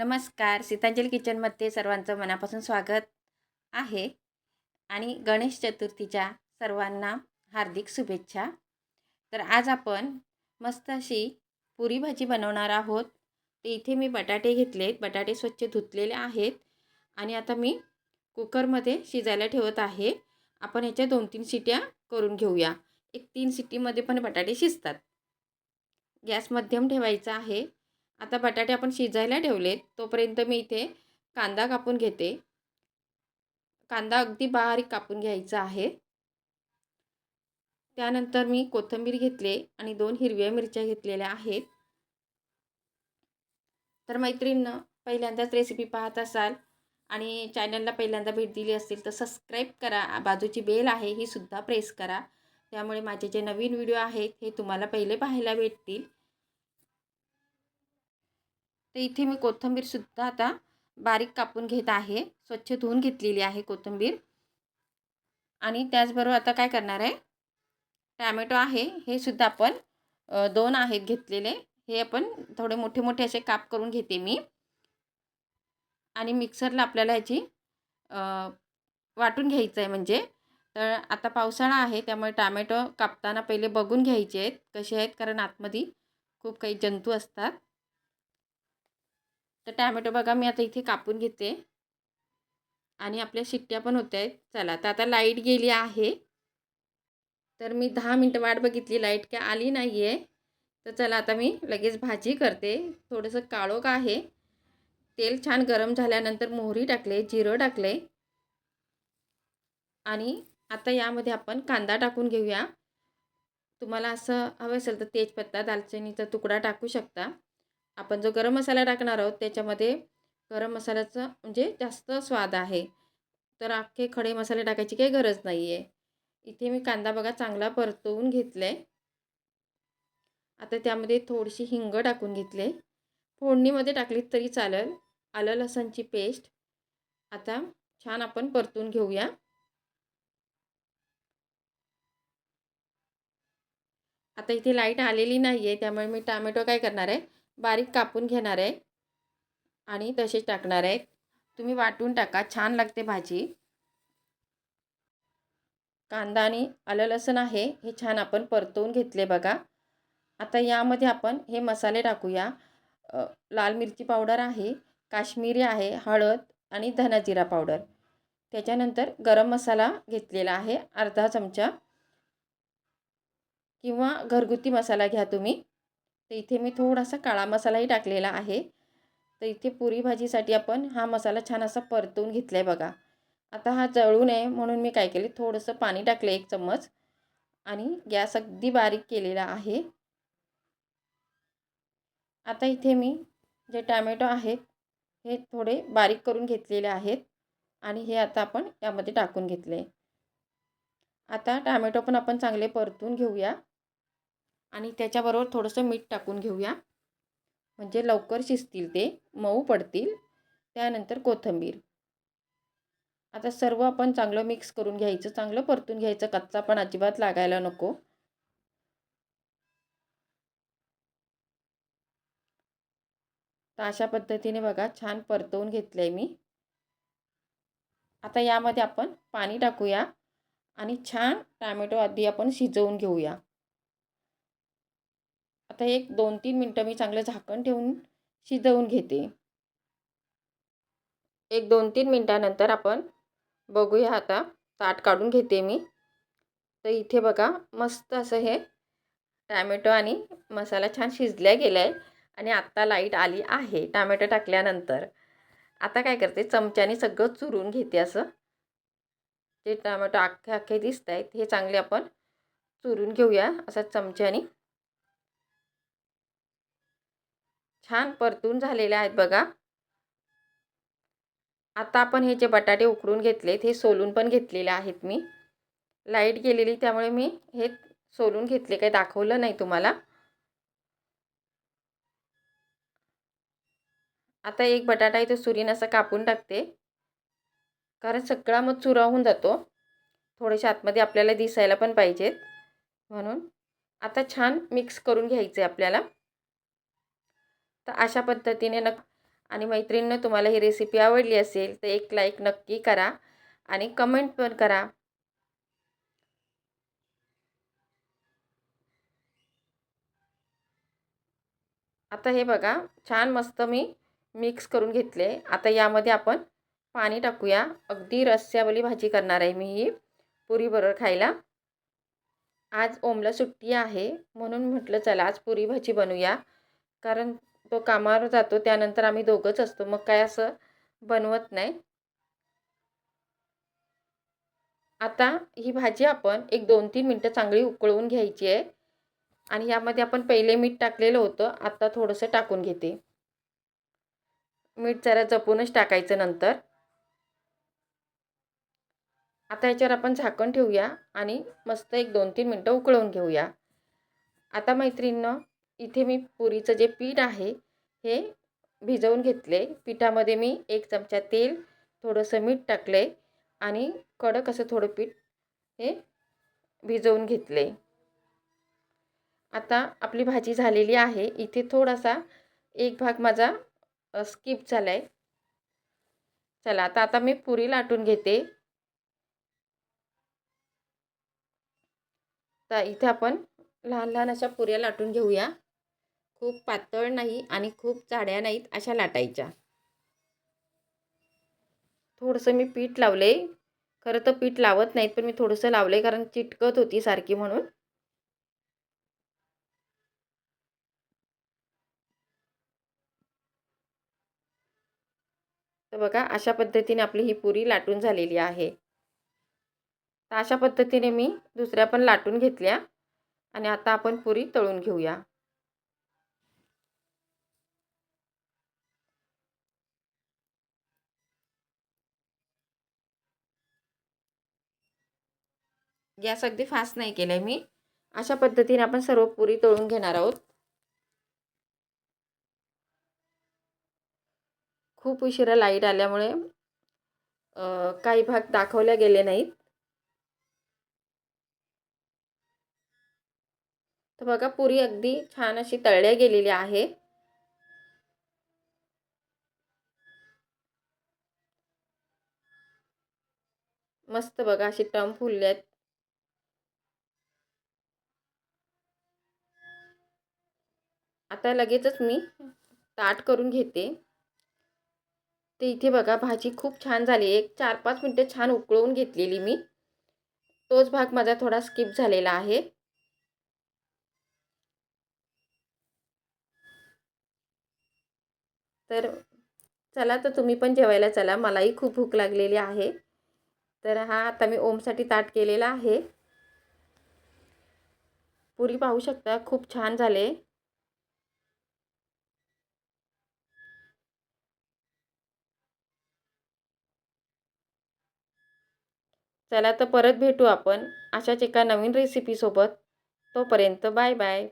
नमस्कार. सीतांजल किचनमध्ये सर्वांचं मनापासून स्वागत आहे. आणि गणेश चतुर्थीच्या सर्वांना हार्दिक शुभेच्छा. तर आज आपण मस्त अशी पुरी भाजी बनवणार आहोत. तर इथे मी बटाटे घेतलेत. बटाटे स्वच्छ धुतलेले आहेत. आणि आता मी कुकरमध्ये शिजायला ठेवत आहे. आपण ह्याच्या दोन तीन शिट्या करून घेऊया. एक तीन सिटीमध्ये पण बटाटे शिजतात. गॅस मध्यम ठेवायचा आहे. आता बटाटे आपण शिजायला ठेवलेत तोपर्यंत मी इथे कांदा कापून घेते. कांदा अगदी बारीक कापून घ्यायचा आहे. त्यानंतर मी कोथिंबीर घेतले आणि दोन हिरव्या मिरच्या घेतलेल्या आहेत. तर मैत्रीण पहिल्यांदाच रेसिपी पाहत असाल आणि चॅनलला पहिल्यांदा भेट दिली असेल तर सबस्क्राईब करा. बाजूची बेल आहे ही सुद्धा प्रेस करा. त्यामुळे माझे जे नवीन व्हिडिओ आहेत हे तुम्हाला पहिले पाहायला भेटतील. तर इथे मी कोथिंबीरसुद्धा आता बारीक कापून घेत आहे. स्वच्छ धुवून घेतलेली आहे कोथिंबीर. आणि त्याचबरोबर आता काय करणार आहे? टॅमॅटो आहे. हे सुद्धा आपण दोन आहेत घेतलेले. हे आपण थोडे मोठे मोठे असे काप करून घेते मी. आणि मिक्सरला आपल्याला ह्याची वाटून घ्यायचं आहे म्हणजे. तर आता पावसाळा आहे त्यामुळे टॅमॅटो कापताना पहिले बघून घ्यायचे आहेत कसे आहेत. कारण आतमध्ये खूप काही जंतू असतात. तर टॅमॅटो बघा मी आता इथे कापून घेते. आणि आपल्या शिट्ट्या पण होत्या. आहेत चला तर आता लाइट गेली आहे. तर मी दहा मिनटं वाट बघितली लाइट काय आली नाही आहे तर चला आता मी लगेच भाजी करते. थोडंसं काळोख आहे. तेल छान गरम झाल्यानंतर मोहरी टाकले जिरं टाकले. आणि आता यामध्ये आपण कांदा टाकून घेऊया. तुम्हाला असं हवं असेल तर तेजपत्ता दालचिनीचा तुकडा टाकू शकता. आपण जो गरम मसाला टाकणार आहोत त्याच्यामध्ये गरम मसाल्याचं म्हणजे जास्त स्वाद आहे. तर अख्खे खडे मसाले टाकायची काही गरज नाही आहे इथे मी कांदा बघा चांगला परतवून घेतला आहे आता त्यामध्ये थोडीशी हिंग टाकून घेतले. फोडणीमध्ये टाकली तरी चालेल. आलं लसणची पेस्ट. आता छान आपण परतून घेऊया. आता इथे लाइट आलेली नाही आहे त्यामुळे मी टामॅटो काय करणार आहे? बारीक कापून घेणार आहे. आणि तसेच टाकणार आहे. तुम्ही वाटून टाका छान लागते भाजी. कांदा आणि आलं लसण आहे हे छान आपण परतवून घेतले बघा. आता यामध्ये आपण हे मसाले टाकूया. लाल मिरची पावडर आहे काश्मीरी आहे हळद आणि धनाजिरा पावडर. त्याच्यानंतर गरम मसाला घेतलेला आहे अर्धा चमचा. किंवा घरगुती मसाला घ्या तुम्ही. तर इथे मी थोडासा काळा मसालाही टाकलेला आहे. तर इथे पुरी भाजीसाठी आपण हा मसाला छान असा परतवून घेतला आहे बघा. आता हा जळू नये म्हणून मी काय केले थोडंसं पाणी टाकलं एक चम्मच. आणि गॅस अगदी बारीक केलेला आहे. आता इथे मी जे टॅमॅटो आहेत हे थोडे बारीक करून घेतलेले आहेत. आणि हे आता आपण यामध्ये टाकून घेतले आता टॅमॅटो पण आपण चांगले परतून घेऊया. आणि त्याच्याबरोबर थोडंसं मीठ टाकून घेऊया. म्हणजे लवकर शिजतील ते मऊ पडतील. त्यानंतर कोथिंबीर. आता सर्व आपण चांगलं मिक्स करून घ्यायचं चांगलं परतून घ्यायचं. कच्चा पण अजिबात लागायला नको. तर अशा पद्धतीने बघा छान परतवून घेतलं आहे मी. आता यामध्ये आपण पाणी टाकूया आणि छान टॅमॅटो आधी आपण शिजवून घेऊया. आता एक दोन तीन मिनटं मी चांगलं झाकण ठेवून शिजवून घेते. एक दोन तीन मिनटानंतर आपण बघूया आता ताट काढून घेते मी. तर इथे बघा मस्त असं हे टॅमॅटो आणि मसाला छान शिजल्या गेला आहे आणि आत्ता लाइट आली आहे टॅमॅटो टाकल्यानंतर. आता काय करते चमच्याने सगळं चुरून घेते असं. जे टॅमॅटो अख्खे अख्खे दिसत आहेत हे चांगले आपण चुरून घेऊया असं चमच्याने. छान परतून झालेले आहेत बघा. आता आपण हे जे बटाटे उकडून घेतलेत हे सोलून पण घेतलेले आहेत मी. लाइट गेलेली त्यामुळे मी हे सोलून घेतले. काही दाखवलं नाही तुम्हाला. आता एक बटाटा इथे सुरीन असं कापून टाकते. कारण सगळा मग चुरा होऊन जातो. थोडेसे आतमध्ये आपल्याला दिसायला पण पाहिजेत. म्हणून आता छान मिक्स करून घ्यायचे आपल्याला. तर अशा पद्धतीने नक आणि मैत्रिणीनं तुम्हाला ही रेसिपी आवडली असेल तर एक लाईक नक्की करा आणि कमेंट पण करा. आता हे बघा छान मस्त मी मिक्स करून घेतले. आता यामध्ये आपण पाणी टाकूया. अगदी रस्स्यावली भाजी करणार आहे मी ही पुरीबरोबर खायला. आज ओमला सुट्टी आहे म्हणून म्हटलं चला आज पुरी भाजी बनवूया. कारण तो कामावर जातो त्यानंतर आम्ही दोघंच असतो. मग काय असं बनवत नाही. आता ही भाजी आपण एक दोन तीन मिनटं चांगली उकळवून घ्यायची आहे. आणि यामध्ये आपण पहिले मीठ टाकलेलं होतं. आता थोडंसं टाकून घेते. मीठ जरा जपूनच टाकायचं नंतर. आता याच्यावर आपण झाकण ठेवूया आणि मस्त एक दोन तीन मिनटं उकळवून घेऊया. आता मैत्रिणीनं इथे मी पुरीचं जे पीठ आहे हे भिजवून घेतले. पिठामध्ये मी एक चमचा तेल थोडंसं मीठ टाकले आणि कडक असं थोडं पीठ हे भिजवून घेतले. आता आपली भाजी झालेली आहे. इथे थोडासा एक भाग माझा स्किप झाला आहे चला आता आता मी पुरी लाटून घेते. तर इथे आपण लहान लहान अशा पुऱ्या लाटून घेऊया. खूप पातळ नाही आणि खूप जाड्या नाहीत अशा लाटायच्या. थोडंसं मी पीठ लावले. खरं तर पीठ लावत नाहीत पण मी थोडंसं लावलं कारण चिटकत होती सारखी म्हणून. तर बघा अशा पद्धतीने आपली ही पुरी लाटून झालेली आहे. तर अशा पद्धतीने मी दुसऱ्या पण लाटून घेतल्या आणि आता आपण पुरी तळून घेऊया. गॅस अगदी फास्ट नाही केलं आहे मी. अशा पद्धतीने आपण सर्व पुरी तळून घेणार आहोत. खूप उशिरा लाइट आल्यामुळे काही भाग दाखवल्या गेले नाहीत. तर बघा पुरी अगदी छान अशी तळल्या गेलेली आहे. मस्त बघा अशी टम फुलले आता लगेचच मी ताट करून घेते. ते इथे बघा भाजी खूप छान झाली. एक चार पाच मिनटं छान उकळवून घेतलेली मी. तोच भाग माझा थोडा स्किप झालेला आहे. तर चला तर तुम्ही पण जेवायला चला. मलाही खूप भूक लागलेली आहे. तर हा आता मी ओमसाठी ताट केलेला आहे. पुरी पाहू शकता खूप छान झाले. चला तर परत भेटू आपण अशाच एका नवीन रेसिपीसोबत तोपर्यंत बाय बाय